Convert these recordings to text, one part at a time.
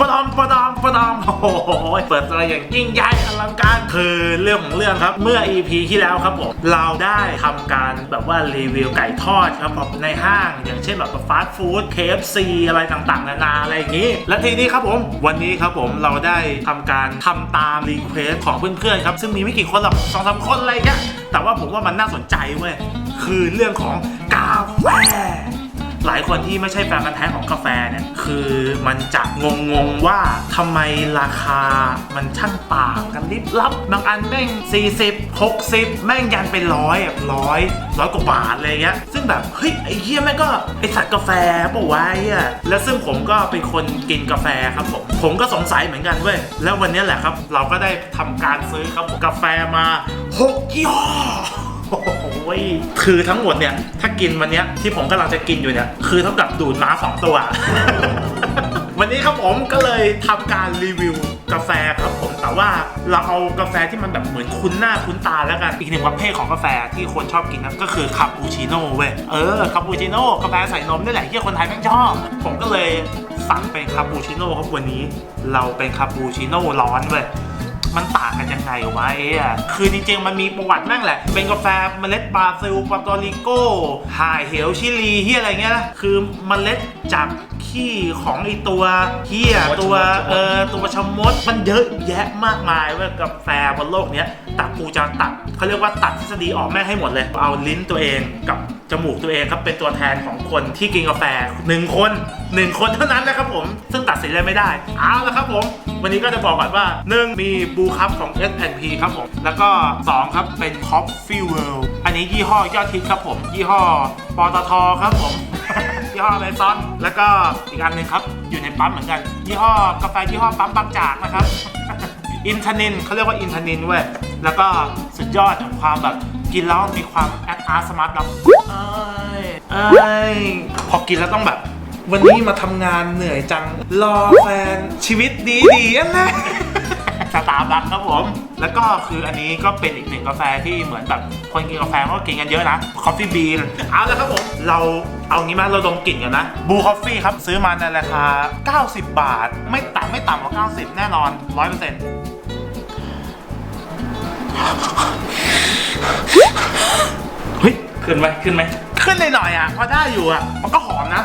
ประดอมประดอมประดอมโอ้โหเปิดอะไรอย่างยิ่งใหญ่อลังการคือเรื่องของเรื่องครับ เมื่อ EP ที่แล้วครับผมเราได้ทำการแบบว่ารีวิวไก่ทอดครับผมในห้าง อย่างเช่นแบบฟาสต์ฟู้ด KFC อะไรต่างๆ นานาอะไรอย่างนี้ และทีนี้ครับผมวันนี้ครับผมเราได้ทำการทำตามรีเควสของเพื่อนๆครับซึ่งมีไม่กี่คนหรอกสองสามคนอะไรอย่างเงี้ยแต่ว่าผมว่ามันน่าสนใจเว้ยคือเรื่องของกาแฟ หลายคนที่ไม่ใช่แฟนพันแท้ของกาแฟเนี่ยคือมันจะงงงๆว่าทำไมราคามันช่างต่างกันลิบลับบางอันแม่ง 40 60 แม่งยันเป็นร้อยแบบร้อยร้อยกว่าบาทอะไรเงี้ยซึ่งแบบเฮ้ยไอ้เหี้ยแม่งก็ไอสัตว์กาแฟปะวะไอ้เหี้ยแล้วซึ่งผมก็เป็นคนกินกาแฟครับผมผมก็สงสัยเหมือนกันเว้ยแล้ววันนี้แหละครับ เราก็ได้ทำการซื้อครับกาแฟมา6ยี่ห้อ โอ้โหยคือทั้งหมดเนี่ย ถ้ากินวันเนี้ยที่ผมกำลังจะกินอยู่เนี่ย คือเท่ากับดูดม้าสองตัว วันนี้ครับผมก็เลยทำการรีวิวกาแฟครับผมแต่ว่าเราเอากาแฟที่มันแบบเหมือนคุ้นหน้าคุ้นตาแล้วกันอีกหนึ่งประเภทของกาแฟที่คนชอบกินนะก็คือคาปูชิโน่เว้ยเออคาปูชิโน่กาแฟใส่นมนี่แหละที่คนไทยแม่งชอบผมก็เลยสั่งเป็นคาปูชิโน่ครับวันนี้ เราเป็นคาปูชิโน่ร้อนเว้ย มันต่างกันยังไงวะเอ๊ะคือจริงๆ มันมีประวัติแม่งแหละ เป็นกาแฟเมล็ดบราซิลปอร์โตริโกไฮเฮลชิลีเฮียอะไรเงี้ยนะคือเมล็ดจาก ขี้ของไอตัวเฮียตัว เออตัวชะมด มันเยอะแยะมากมายเว้ยกาแฟบนโลกเนี้ยแต่กูจะตัดเขาเรียกว่าตัดทฤษฎีออกแม่งให้หมดเลย เอาลิ้นตัวเองกับจมูกตัวเองครับเป็นตัวแทนของคนที่กินกาแฟหนึ่งคนหนึ่งคนเท่านั้นนะครับผม ซึ่งตัดสินอะไรไม่ได้ เอาละครับผม วันนี้ก็จะบอกก่อนว่า 1 มีบูคัพของ S&P ครับผม แล้วก็ 2 ครับเป็น Coffee World อันนี้ยี่ห้อยอดฮิตครับผม ยี่ห้อปตทครับผม ยี่ห้อเมซอน แล้วก็อีกอันหนึ่งครับ อยู่ในปั๊มเหมือนกัน ยี่ห้อกาแฟยี่ห้อปั๊มบางจากนะครับ อินทนินเขาเรียกว่าอินทนินเว้ย แล้วก็สุดยอดของความแบบกินแล้วมีความแอดอาร์สมาร์ทแบบเอ้ยเอ้ยพอกินแล้วต้องแบบ วันนี้มาทำงานเหนื่อยจัง รอแฟนชีวิตดีดีๆอันนะสตาร์บัคครับผม แล้วก็คืออันนี้ก็เป็นอีกหนึ่งกาแฟที่เหมือนแบบคนกินกาแฟก็กินกันเยอะนะ Coffee Bean เอาแล้วครับผม เราเอางี้มาเราดมกลิ่นกันนะบูคอฟฟี่ครับ ซื้อมาในราคา 90 บาท ไม่ต่ำไม่ต่ำกว่า 90 แน่นอน 100%เฮ้ย ขึ้นไหมขึ้นไหมขึ้นหน่อยๆอะพอได้อยู่อะ มันก็หอมนะ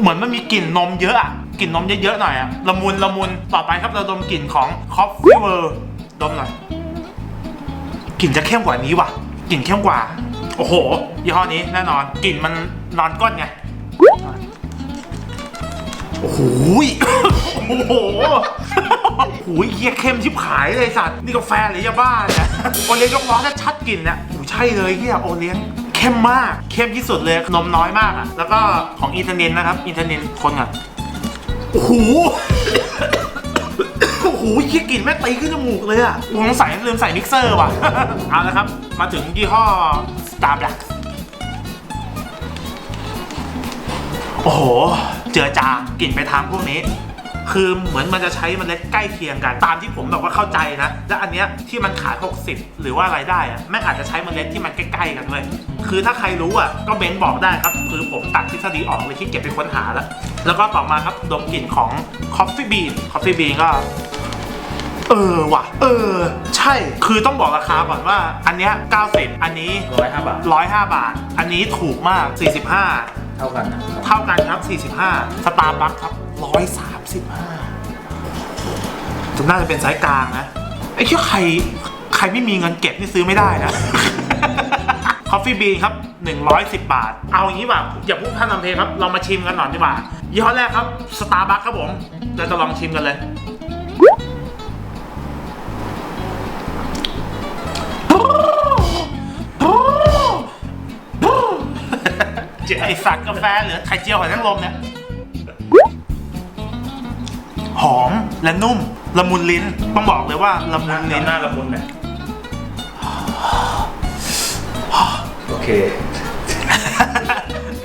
เหมือนมันมีกลิ่นนมเยอะอะกลิ่นนมเยอะๆหน่อยอะละมุนละมุนต่อไปครับเราดมกลิ่นของ Coffee World ดมหน่อยกลิ่นจะเข้มกว่านี้ว่ะกลิ่นเข้มกว่า โอ้โหยี่ห้อนี้แน่นอนกลิ่นมันนอนก้นไงโอ้โหยโอ้โหโอ้โหเฮียเข้มชิบหายเลยสัตว์นี่กาแฟหรือยาบ้าเนี่ยโอเลี้ยงยกล้อถ้าชัดกลิ่นเนี่ยโอ้ใช่เลยเฮียโอเลี้ยงเข้มมากเข้มที่สุดเลยนมน้อยมากอะแล้วก็ของอินเทอร์เน็ตนะครับอินเทอร์เน็ตคนอะโอ้โห โอ้โหยี่กลิ่นแม่ตีขึ้นจมูกเลยอะสงสัยลืมใส่มิกเซอร์ว่ะ เอาละครับ มาถึงยี่ห้อ Starbucks โอ้โห เจือจางกลิ่นไปทางพวกนี้ คือเหมือนมันจะใช้มันเล็ดใกล้เคียงกัน ตามที่ผมแบบว่าเข้าใจนะ และอันเนี้ยที่มันขาย 60 หรือว่าอะไรได้อะแม่งอาจจะใช้เมล็ดที่มันใกล้ๆกันเลยคือถ้าใครรู้อะก็เบนบอกได้ครับ คือผมตัดทฤษฎีออกเลยที่เก็บไปค้นหาแล้ว แล้วก็ต่อมาครับดมกลิ่นของ Coffee Bean Coffee Bean ก็ เออว่ะ เออ ใช่ คือต้องบอกราคาก่อนว่า อันเนี้ย90 อันนี้ ร้อยห้าบาท 105 บาท อันนี้ถูกมาก 45 เท่ากันนะเท่ากันครับ 45 สตาร์บัคครับ 135จะน่าจะเป็นสายกลางนะ ไอ้เชี่ยใคร ใครไม่มีเงินเก็บนี่ซื้อไม่ได้นะ คอฟฟี่บีนครับ 110 บาท เอาอย่างนี้ป่ะอย่าพูดพันนำเพลงครับ เรามาชิมกันหน่อยดีกว่ายี่ห้อแรกครับสตาร์บัคครับผมเราจะลองชิมกันเลย ไอสัตว์กาแฟเหลือไข่เจียวหอยนางรมเนี่ยหอมและนุ่มละมุนลิ้นต้องบอกเลยว่าละมุนลิ้นหน้าละมุนเนี่ยโอเค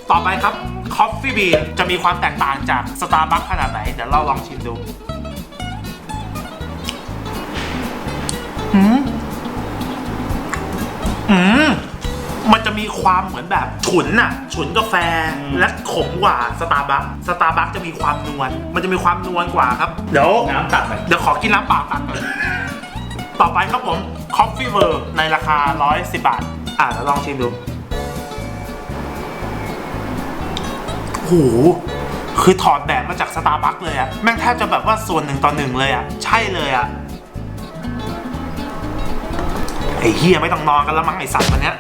ต่อไปครับ Coffee Bean จะมีความแตกต่างจาก Starbucks ขนาดไหน เดี๋ยวเราลองชิมดูอืมอืม มันจะมีความเหมือนแบบฉุนน่ะฉุนกาแฟและขมกว่าสตาร์บัคสตาร์บัคจะมีความนวลมันจะมีความนวลกว่าครับเดี๋ยวน้ำตัดหน่อยเดี๋ยวขอกินน้ำเปล่าตัดก่อนต่อไปครับผม Coffee World ในราคา 110 บาท อะเดี๋ยวลองชิมดูโหคือถอดแบบมาจากสตาร์บัคเลยอะแม่งแทบจะแบบว่าส่วนหนึ่งต่อหนึ่งเลยอะใช่เลยอะไอ้เฮียไม่ต้องนอนกันแล้วมั้งไอ้สัตว์วันเนี้ย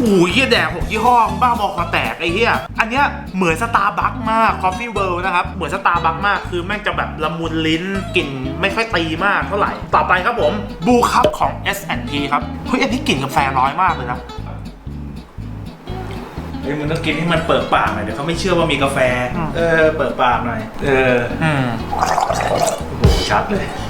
โอ้ยเฮียแดกหกยี่ห้อบ้าบอคอแตกไอ้เฮียอันเนี้ยเหมือนสตาร์บัคมาก Coffee World นะครับ เหมือนสตาร์บัคมากคือแม่งจะแบบละมุนลิ้นกลิ่นไม่ค่อยตีมากเท่าไหร่ ต่อไปครับผมบูคัพของ S&P ครับเฮ้ยอันนี้กลิ่นกาแฟน้อยมากเลยนะเฮ้ยมึงต้องกินให้มันเปิดปากหน่อยเดี๋ยวเขาไม่เชื่อว่ามีกาแฟอืมเออ เปิดปากหน่อย เออ อืมโอ้โหชัดเลยเฮ้ย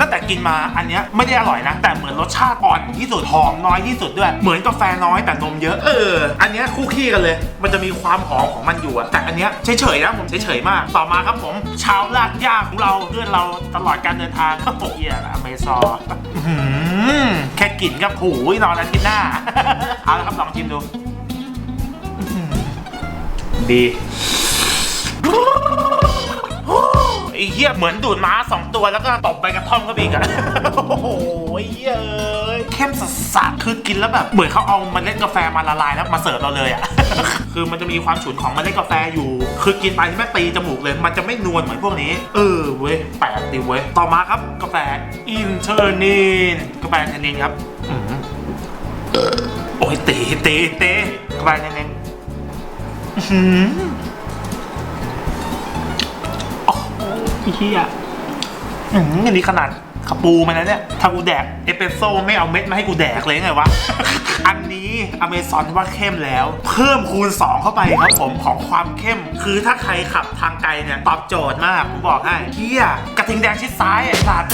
ตั้งแต่กินมาอันเนี้ยไม่ได้อร่อยนะ แต่เหมือนรสชาติอ่อนที่สุดหอมน้อยที่สุดด้วย เหมือนกาแฟน้อยแต่นมเยอะเอออันเนี้ยคู่ขี้กันเลย มันจะมีความหอมของมันอยู่อะแต่อันเนี้ยเฉยๆนะผมเฉยๆมาก ต่อมาครับผมชาวลากย่าของเราเพื่อนเราตลอดการเดินทางโอ้โหเหี้ยอเมซอร์แค่กลิ่นก็ผูยนอนอาทิตย์หน้าเอาละครับลองชิมดูดี ไอ้เหี้ยเหมือนดูดม้าสองตัวแล้วก็ตบใบกระท่อมเข้าไปอีกอะ โอ้โหไอ้เหี้ยเอ้ยเข้มสัสๆคือกินแล้วแบบเหมือนเขาเอาเมล็ดกาแฟมาละลายแล้วมาเสิร์ฟเราเลยอะ คือมันจะมีความฉุนของเมล็ดกาแฟอยู่ คือกินไปที่แม่ตีจมูกเลย มันจะไม่นวลเหมือนพวกนี้ เออเว้ยแปลกดีเว้ยต่อมาครับกาแฟอินเทอร์นินกาแฟเทนนินครับอืมโอ้ยตีตีตีกาแฟเทนนินอื้อหือ อ้เชียอืมอันนี้ขนาดขปูมาแล้วเนี่ย ถ้ากูแดกเอสเปรสโซ่ไม่เอาเม็ดมาให้กูแดกเลยไงวะ อันนี้อเมซอนว่าเข้มแล้ว เพิ่มคูณ 2 เข้าไปครับผมของความเข้ม คือถ้าใครขับทางไกลเนี่ย ตอบโจทย์มาก ผมบอกให้เฮียกระทิงแดงชิดซ้ายไอ้สัตว์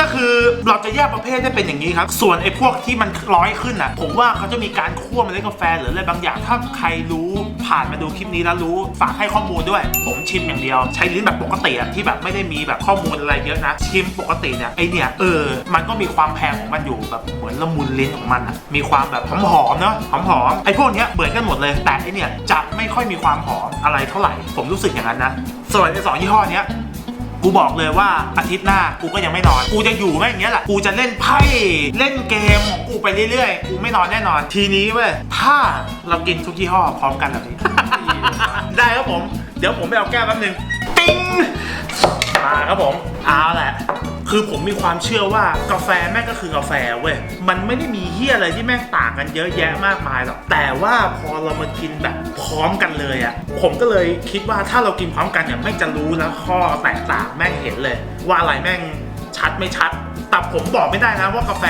ก็คือเราจะแยกประเภทได้เป็นอย่างนี้ครับ ส่วนไอ้พวกที่มันร้อยขึ้นอะ ผมว่าเขาจะมีการคั่วเมล็ดกาแฟหรืออะไรบางอย่าง ถ้าใครรู้ผ่านมาดูคลิปนี้แล้วรู้ฝากให้ข้อมูลด้วย ผมชิมอย่างเดียว ใช้ลิ้นแบบปกติอะที่แบบไม่ได้มีแบบข้อมูลอะไรเยอะนะ ชิมปกติเนี่ยไอเนี่ยเออ มันก็มีความแพงของมันอยู่แบบเหมือนละมุนลิ้นของมันอะมีความแบบหอมๆเนาะหอมๆไอพวกเนี้ยเหมือนกันหมดเลยแต่ไอเนี่ยจะไม่ค่อยมีความหอมอะไรเท่าไหร่ ผมรู้สึกอย่างนั้นนะส่วนไอสองยี่ห้อเนี้ย กูบอกเลยว่าอาทิตย์หน้ากูก็ยังไม่นอน กูจะอยู่แม่งอย่างเงี้ยแหละ กูจะเล่นไพ่เล่นเกมของกูไปเรื่อยๆ กูไม่นอนแน่นอน ทีนี้เว้ยถ้าเรากินทุกยี่ห้อพร้อมกันแบบนี้ ได้ครับผม เดี๋ยวผมไปเอาแก้วแป๊บนึง ติ้ง มาครับผม เอาแหละ คือผมมีความเชื่อว่ากาแฟแม่งก็คือกาแฟเว้ย มันไม่ได้มีเฮี้ยอะไรที่แม่งต่างกันเยอะแยะมากมายหรอก แต่ว่าพอเรามากินแบบพร้อมกันเลยอะ่ะ ผมก็เลยคิดว่าถ้าเรากินพร้อมกันเนี่ยแม่งจะรู้แล้วข้อแตกต่างแม่งเห็นเลย ว่าอะไรแม่งชัดไม่ชัด แต่ผมบอกไม่ได้นะว่ากาแฟ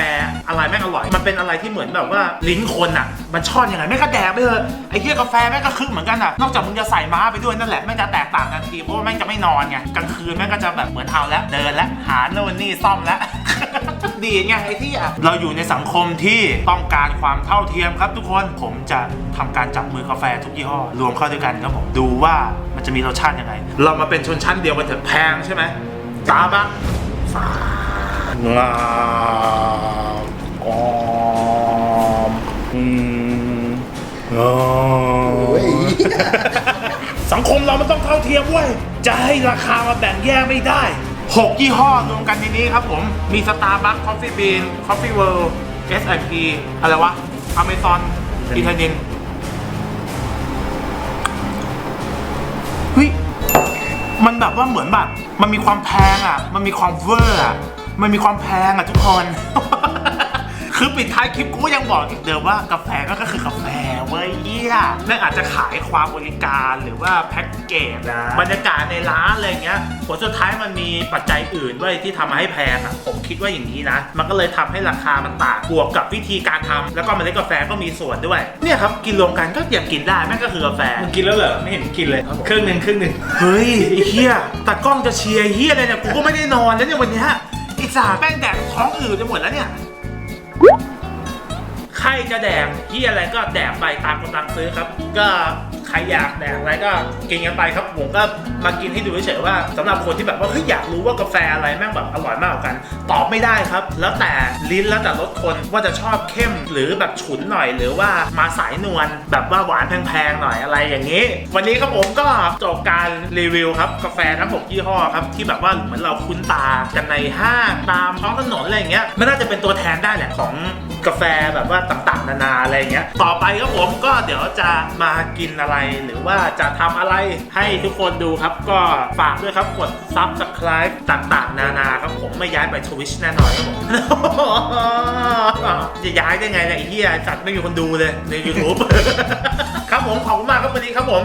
อะไรแม่งอร่อย มันเป็นอะไรที่เหมือนแบบว่าลิ้นคนอะ มันชอบยังไงแม่งก็แดกไปเถอะไอ้เหี้ยกาแฟแม่งก็คึกเหมือนกันอะ นอกจากมึงจะใส่ม้าไปด้วยนั่นแหละแม่งจะแตกต่างกันทีเพราะว่าแม่งจะไม่นอนไงกลางคืนแม่งก็จะแบบเหมือนเอาแล้วเดินแล้วหาโน่นนี่ซ่อมแล้วดีไงไอ้ที่อะเราอยู่ในสังคมที่ต้องการความเท่าเทียมครับทุกคนผมจะทำการจับมือกาแฟทุกยี่ห้อรวมเข้าด้วยกันครับผมดูว่ามันจะมีรสชาติยังไง เรามาเป็นชนชั้นเดียวกันเถอะแพงใช่ไหมตาบักงา มออมอืมงามโอ้ยสังคมเรามันต้องเท่าเทียมเว้ย จะให้ราคามาแบ่งแยกไม่ได้ 6 ยี่ห้อรวมกันในนี้ครับผม มี Starbucks Coffee Bean Coffee World S&P อะไรวะ Amazon อิตาเนียนเฮ้ย มันแบบว่าเหมือนแบบ มันมีความแพงอะ มันมีความเวอร์อะ มันมีความแพงอะทุกคน คือปิดท้ายคลิปกูก็ยังบอกอีกเดิมว่ากาแฟก็คือกาแฟเว้ยเยี่ยแม่งอาจจะขายความบริการหรือว่าแพ็กเกจนะบรรยากาศในร้านอะไรเงี้ยผลสุดท้ายมันมีปัจจัยอื่นด้วยที่ทำให้แพงอะผมคิดว่าอย่างนี้นะ มันก็เลยทำให้ราคามันต่างบวกกับวิธีการทำแล้วก็เมล็ดกาแฟก็มีส่วนด้วย เนี่ยครับกินรวมกันก็ยังกินได้แม่งก็คือกาแฟมึงกินแล้วเหรอไม่เห็นกินเลยครึ่งหนึ่งครึ่งหนึ่งเฮ้ยไอ้เฮียแต่กล้องจะเชียร์ไอ้เฮียเลยเนี่ยกูก็ไม่ได้นอนแล้วเนี่ยวันเนี้ยไอี สาแป้งแดกท้องอืดไปหมดแล้วเนี่ย ใครจะแดกเฮียอะไรก็แดกไปตามกำลังซื้อครับ ก็ ใครอยากแดกอะไรก็กินกันไปครับผมก็มากินให้ดูเฉยๆว่าสำหรับคนที่แบบว่าเฮ้ยอยากรู้ว่ากาแฟอะไรแม่งแบบอร่อยมากกว่ากัน ตอบไม่ได้ครับ แล้วแต่ลิ้นแล้วแต่รสคนว่าจะชอบเข้มหรือแบบฉุนหน่อย หรือว่ามาสายนวลแบบว่าหวานแพงๆหน่อยอะไรอย่างนี้ วันนี้ครับผมก็จบการรีวิวครับกาแฟทั้ง6ยี่ห้อครับที่แบบว่าเหมือนเราคุ้นตากันในห้างตามท้องถนนอะไรอย่างเงี้ยไมันน่าจะเป็นตัวแทนได้แหละของ กาแฟแบบว่าต่างๆ นานาอะไรเงี้ยต่อไปครับผมก็เดี๋ยวจะมากินอะไร หรือว่าจะทำอะไรให้ทุกคนดูครับ ก็ฝากด้วยครับกด subscribe ต่างๆ นานาครับผมไม่ย้ายไป Twitch แน่นอนครับผมจะย้ายได้ไงเนี่ยไอ้เหี้ยสัตว์ไม่มีคนดูเลยใน YouTube ครับผมขอบคุณมากครับวันนี้ครับผม